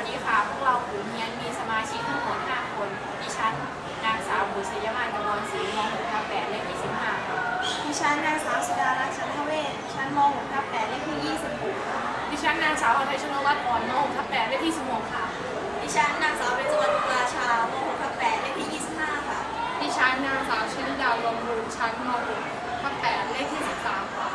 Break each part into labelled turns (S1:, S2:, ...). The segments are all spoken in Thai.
S1: สดีค่ะ พวกเรากลุ่มเรียนมีสมาชิกทั้งหมด 5 คน ดิฉัน นางสาวบุษยมานกมลศรีม .6 ทับ8เลข25ค่ะ
S2: ดิฉันนางสาวสุดารักษ์ชันทเวชชั้นม .6 ทับ8เลขที่26
S1: ดิฉันนางสาวอภัยชนวัฒน์อ่อนม .6 ทับ8เลขที่16ค่ะ
S2: ดิฉันนางสาวเบญจวรรณราชาม6ทับ8เลขที่ 25 ค่ะ
S1: ดิฉันนางสาวชลิดาลมบุญชั้นม .6 ทับ8เลขที่13ค่ะ
S3: ค่ะ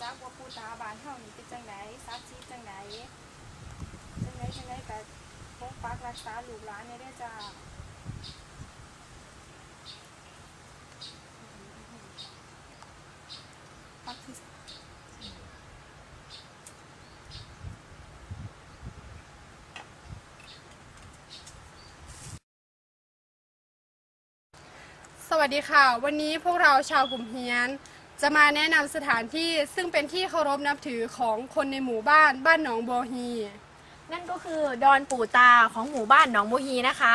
S3: จัก
S4: ว่าปูตา
S2: บานเฮานี่เป็นจังไดซักซีจังไดจังไดจังไดก็ปกปักรักษาลูกหลานเนี่ยได้จ้าปักที่
S3: สวัสดีค่ะ วันนี้พวกเราชาวกลุ่มเฮียน จะมาแนะนำสถานที่ซึ่งเป็นที่เคารพนับถือของคนในหมู่บ้านบ้านหนองบัวฮี
S5: นั่นก็คือดอนปู่ตาของหมู่บ้านหนองโมฮีนะคะ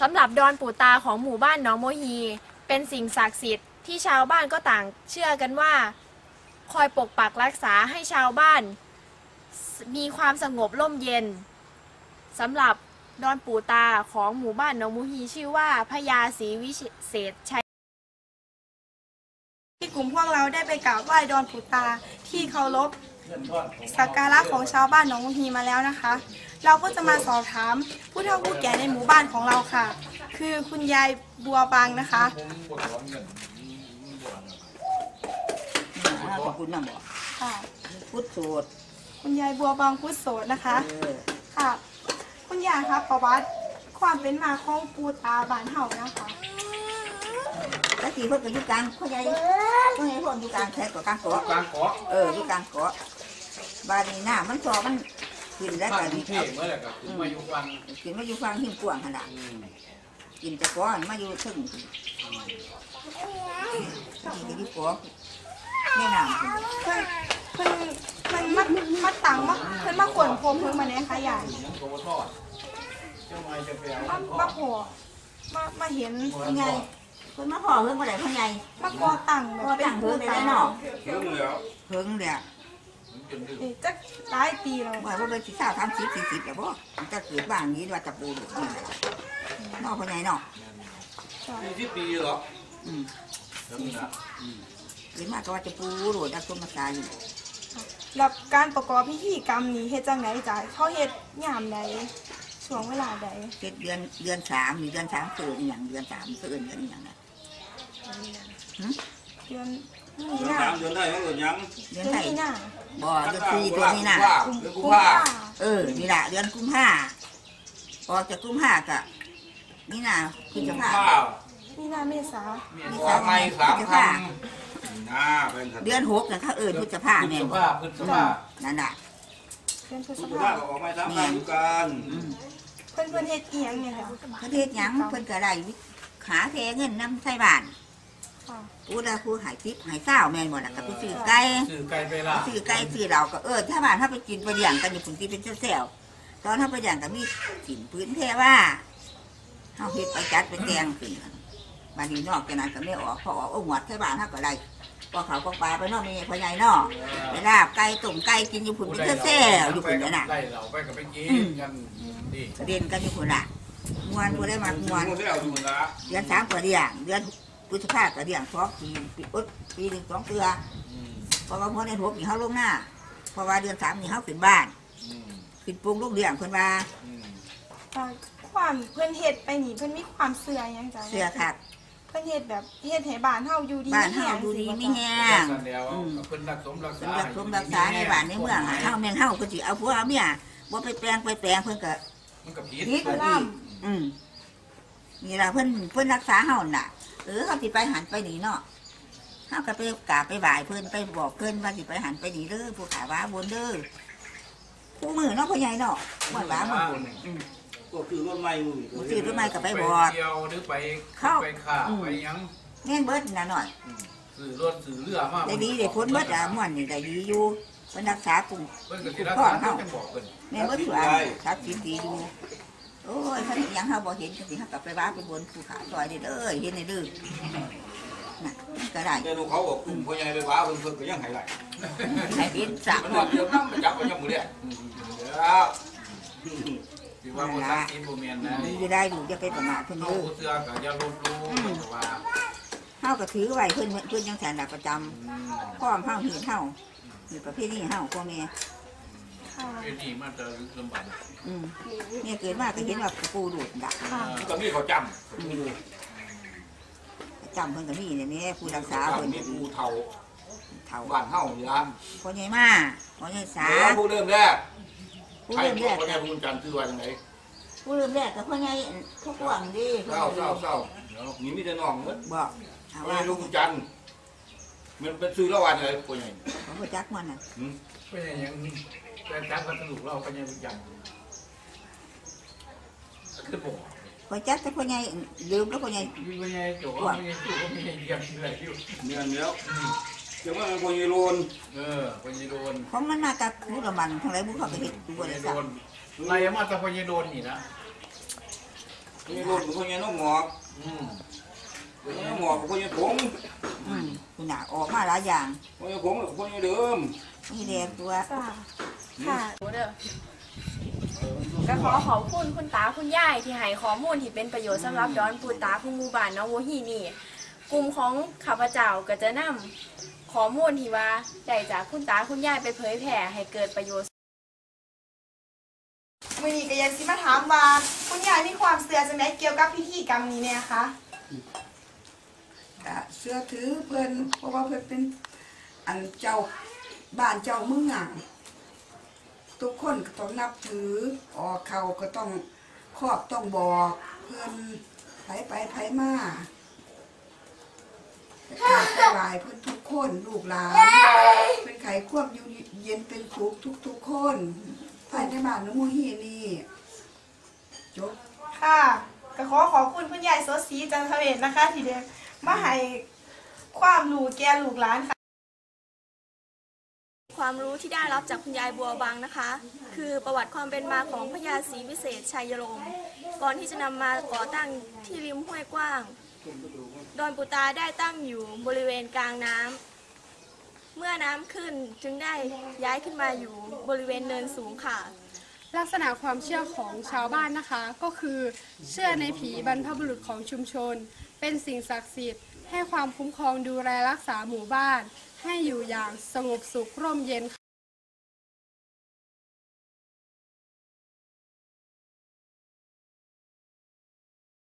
S5: สำหรับดอนปู่ตาของหมู่บ้านหนองโมฮี เป็นสิ่งศักดิ์สิทธิ์ที่ชาวบ้านก็ต่างเชื่อกันว่า คอยปกปักรักษาให้ชาวบ้าน มีความสงบร่มเย็นสำหรับดอนปู่ตาของหมู่บ้านหนองโมฮีชื่อว่าพญาศรีวิเศษชัย
S2: เราได้ไปกราบไหว้ดอนปู่ตาที่เคารพสักการะของชาวบ้านหนองฮีมาแล้วนะคะ เราก็จะมาสอบถามผู้เฒ่าผู้แก่ในหมู่บ้านของเราค่ะ คือคุณยายบัวบางนะคะ
S6: อ่าขอบคุณนะบอก
S2: ค่ะ
S6: พุทธโสด
S2: คุณยายบัวบางพุทธโสดนะคะ
S6: เออ
S2: ค่ะ คุณยายครับประวัติความเป็นมาของปูตาบ้านเฮานะคะ
S6: แล้วทีเพิ่นก็อยู่กลางพ่อใหญ่พ่อใหญ่เพ่นอยู่กลางแค่กับกลางเกาะ
S7: กลางเกาะ
S6: เอออยู่กลางเกาะบาดนี้หน้ามันซอมันขึ้นแล้ว
S7: บ้า
S6: ก็
S7: นกรุงเทพเมื่อไหร่ก็ขึ้นมาอยู่วัง
S6: ขึ้นมาอยู่ฟังหิ้งกว้างขนาด
S7: อืม
S6: กินแต่ก้อนมาอยู่ถึงกินอยู่ก้อนแม่น้ำพุ่น
S2: เพิ่นเพิ่นเพิ่นมามาตังมาเพิ่นมาขวนโพมเพิ่งมาเนี่ยค่ะยาย
S7: ยังโตทอดเจ้าไม้จะไปเอา
S2: มามาโผล่มามาเห็น
S6: พ่อให ญ่เพิ่นมาห่อเพิ่นบ่ได้พ่อใหญ่
S2: มากอตั้งแบบ
S6: ก่อตั้งเพิ่งได้แล้วเนาะ
S7: เรื่องเหลือ
S6: เพิ่งเดียว
S7: จนดึก
S2: นี่จักหลายปีแล้ว
S6: ว่าบ่เป็นสิสาวทำสิบสี่สิบแต่บ่มันจะเกิดบ้านนี้ว่าจะปูดูนี่แหละเนาะพ่อใหญ่เนาะ
S7: ยี่สิบปีเหรอ
S6: อืม
S7: เรื่องนี้นะอืม
S6: หรือมากก็ว่าจะปูโหลดนักต้นมาตายอยู่
S2: แล้วการประกอบพิธีกรรมนี้เฮ็ดจังไดจ้ะเขาเฮ็ดยามใดช่วงเวลาใด
S6: เจ็ดเดือนเดือนสามหรือเดือนสามเกิดอหย่างเดือนสามเกิดเดือนอหย่างนะ
S2: เดือนมี
S7: เดือน
S2: นา
S7: สามเดือนได้ก็เกิดยัง
S6: เดือน
S2: เดือน
S6: ไหน
S2: มีนา
S6: บ่เดือนสี่ตัวนี้น่ะ
S7: เดือนกุมภา
S6: เออนี่แหละเดือนกุมภาออกจากกุมภากะนี่น่ะคือจะ
S7: กุม
S6: พา
S7: ภา
S2: มีนาเมษา
S7: มีสาไม้สามคำน่าเป็น
S6: เดือนหกนะเขาเอิญพุทธภา
S7: พฤ
S6: แม่
S7: ษ
S6: น
S7: ภาพฤษภา
S6: นั่นน่ะ
S2: เดือน
S7: พฤษ
S2: ภา
S7: ภาก็ออกไม้สามคำอยู่กัน
S6: อืม
S2: เพิ่นเพิ่นเฮ็ดอีหยังเนี่ยค่ะ
S6: ประเทศหยังเพิ่นก็ได้ขาแพเงินนำใส่บ้าน
S2: ค่ะ
S6: กูได้ครูหายทิพย์หายเศร้าแม่นบ่ล่ะก็ไปซื้อไก่
S7: สื่อไกลไปละ
S6: ซื้อไก่ซื้อเราก็เออถ้าบ้านถ้าไปกินไปเลี้ยงกันอยู่ปุ่นที่เป็นเซลตอนถ้าไปเลี้ยงก็มีสินพื้นแท้ว่าเฮาเฮ็ดไปจัดไปแตงขึ้นบ้านนี้นอกจากนั้นก็ไม่ออกพอออกเอาหัวดแค่บ้านเฮาก็ได้พอเขาก็ปลาไปเนอกมีพ่อใหญ่เนอกไปลาบไก่ต้มไก่กินอยู่ปุ่นเป็นเซลอยู่ปุ่นนั่นน่ะ
S7: ไล่เราไปกับไปกินกันดี
S6: เรียนกันอยู่ปุ่นน่ะมวนบ่ได้มามวน
S7: หมดแล้วอยู่ละ
S6: เดือนสามก็เลี้ยงเดือน พฤษภาก็เลี้ยงสองปีปีอุดปีหนึ่งสองเตือ
S7: อืม
S6: เพราะว่าพอในหกนี่เขาลงหน้าเพราะว่าเดือนสามนี่เขาขึ้นบ้าน
S7: อืม
S6: ขึ้นปรุงลูกเลี้ยงเพิ่นว่า
S7: อืม
S2: ค่ะความเพิ่นเฮ็ดไปนี่เพิ่นมีความเสื่อหยังจ้ะ
S6: เสื้อขาด
S2: เพิ่นเฮ็ดแบบเฮ็ดให้บ้านเฮาอยู่ดี
S6: บ้านเฮา
S2: แรง
S6: ดูดี
S2: สิ
S6: มี
S2: บ่
S6: แห้
S2: จ๊ะ
S6: ง
S7: สั่นแล้วก็เพิ่นรักสมรัก
S6: เป็
S7: ษาน
S6: รักสมรักษาในบ้านในเมืองอะเฮาแม่งเฮาก็สิเอาผัวเอาเมียบ่ไปแปลงไปแปลงเพิ่นก็
S7: มันก็ผิด
S6: ผิดอีกอืมนี่ล่ะเพิ่นเพิ่นรักษาเฮาน่ะเออเขาสิไปหันไปนี่เนาะเฮาก็ไปกราบไปบ่ายเพิ่นไปบอกเพิ่นว่าสิไปหันไปนี่เด้อผู้ขาว่าบนเด้อผู้มือเนาะพ่อใหญ่เนาะบ่ว่ามือบุญอืม
S8: ก็คือรถใหม่มือ
S6: ผู้ซื้อรถใหม่ก็ไปบอก
S7: เที่ยวหรือไป
S6: เข้า
S7: ไปข่า
S6: อืม
S7: ไปหยัง
S6: แม่นเบิดน่ะหน่อย
S7: อืมซื้อรถซื้อเรือมา
S6: ได้ดีได้พ้นเบิดอะม่วนนี่ได้ดีอยู่เพิ่นรักษากลุ่ม
S7: เพิ่นก็สิรักษาเพิ่นจังบอกเพิ่น
S6: แม่นเบิดสวยทักสินดีอยู่ โอ้ยคันยังเฮาบ่เห็นก็สิเฮากลับไปว่าไปบนภูเขาซอยนี่เด้อเห็นนี่เด้อน่ะก็ได้
S8: แต่ลูกเขาบอกกลุ่มพ่อใหญ่ไปว้าเพิ่นเพิ่นก็ยังให้ไหล
S6: ให้เห็นสัก
S8: มันว่าเดี๋ยวน้ำไปจับไปยังมือเดียว
S7: อืม
S8: เดี๋ยว
S7: สิว่าบ่ซักสินบ่แม่นนะ
S6: ดีได้อยู่จะไปประมาทเพิ่น
S7: เฮา
S6: เด้อ
S7: บ่เชื่อก็อย่าลบหลู่เพราะว่า
S6: เฮาก็ถือไว้เพิ่นเพิ่นยังแทนหลักประจำ
S7: อืม
S6: พร้อมเฮาเห็นเฮามีประเภทนี้เฮาพ่อแม่
S2: ค่ะ
S7: เฮ็ดนี่มันจะลำบาก
S6: อืมแม่เกิดมาก็เห็นว่าปูดูดดัก
S8: มันก็มีเขาจำมีดู
S6: จำเพิ่นก็มีเนี่ยแม่ผู้รักษา
S8: จำ
S6: เพิ่น
S8: มีภูเทา
S6: เฒ่า
S8: บ้านเฮานี่ล่ะ
S6: พ่อใหญ่มาพ่อใหญ่สา
S8: เดี๋ยวผู้เริ่มแรก
S6: ผู้
S8: ใคร
S6: เริ่ม
S8: พ
S6: แร
S8: วก
S6: ก
S8: พ่อใหญ่บุญจันทร์คือว่าจังได
S6: ผู้เริ่มแรกก็พ่อใหญ่ทุกหวังดี
S8: เศร้าเศร้าเศร้านี่มีแต่น้องหมด
S6: บอกเอา
S8: พ่อให
S6: ว่า
S8: ญ่บุญจันทร์ มันเป็นซื้อละวันอะไรพ่อใหญ่
S6: ผมบ่จักมันน่ะ
S7: เพิ่นยังแต่จักก็สรุปเราก็ยังยังคือบ่
S6: บ่จักแต่พ่อใหญ่ลืมก็พ่อใหญ่
S7: อยู่บ่ใหญ่โจก็มีอยู่ก็มียังเลยอยู่
S8: เนี่ยแล้วเดี๋ยวว่าพ่อใหญ่โลน
S7: เออพญโดน
S6: ของมันมากับผู้ละมันทั้งหลายผู้เขาก็เฮ็ดดู
S7: พ
S6: บ่ได้
S7: ญโด
S6: ซัก
S7: นไล่มาจากพญโดนนี่นะ
S8: พ่อใหญ่โลนกับพ่อใหญ่น้องหมอก
S7: อืม
S8: พ่อใหญ่น้องหมอกกับพ่อใหญ่ผง
S6: อืมคุณน่ะออกมาหลายอย่าง
S8: พ่อใหญ่ผงกับพ่อใหญ่เดิม
S6: มีแดงตัว
S2: จ้ะค่ะ
S5: เด้อก็ขอขอบคุณคุณตาคุณยายที่ให้ข้อมูลที่เป็นประโยชน์สำหรับดอนปูตาผู้หมู่บ้านน้องโวฮีนี่ กลุ่มของข้าพเจ้าก็จะนำข้อมูลที่ว่าได้จากคุณตาคุณยายไปเผยแผ่ให้เกิดประโยชน์
S2: มื้อนี้ก็ยังสิมาถามว่า คุณยายมีความเชื่อจังไดเกี่ยวกับพิธีกรรมนี้แน่คะ
S9: ก็เชื่อถือเพิ่นเพราะว่าเพิ่นเป็นอันเจ้าบ้านเจ้าเมืองทุกคนก็ต้องนับถือออกเขาก็ต้องครอบต้องบอกเพิ่นไผไปไผมากราบไปไหว้เพิ่อนทุกคนลูกหลานเป็นไขควบอยู่เย็นเป็นสุขทุกๆคนภายในบ้านน้องมูฮีนี่จบ
S2: ค่ะก็ขอขอบคุณคุณยายโสศรีจันทเวศนะคะ ที่ได้ มาให้ความรู้แก่ลูกหลานค่ะ
S10: ความรู้ที่ได้รับจากคุณยายบัวบางนะคะ คือประวัติความเป็นมาของพญาศรีวิเศษชัยลมก่อนที่จะนำมาก่อตั้งที่ริมห้วยกว้าง ดอนปุตาได้ตั้งอยู่บริเวณกลางน้ำเมื่อน้ำขึ้นจึงได้ย้ายขึ้นมาอยู่บริเวณเนินสูงค่ะ
S3: ลักษณะความเชื่อของชาวบ้านนะคะ ก็คือ เชื่อในผีบรรพบุรุษของชุมชน เป็นสิ่งศักดิ์สิทธิ์ให้ความคุ้มครองดูแลรักษาหมู่บ้าน ให้อยู่อย่างสงบสุขร่มเย็น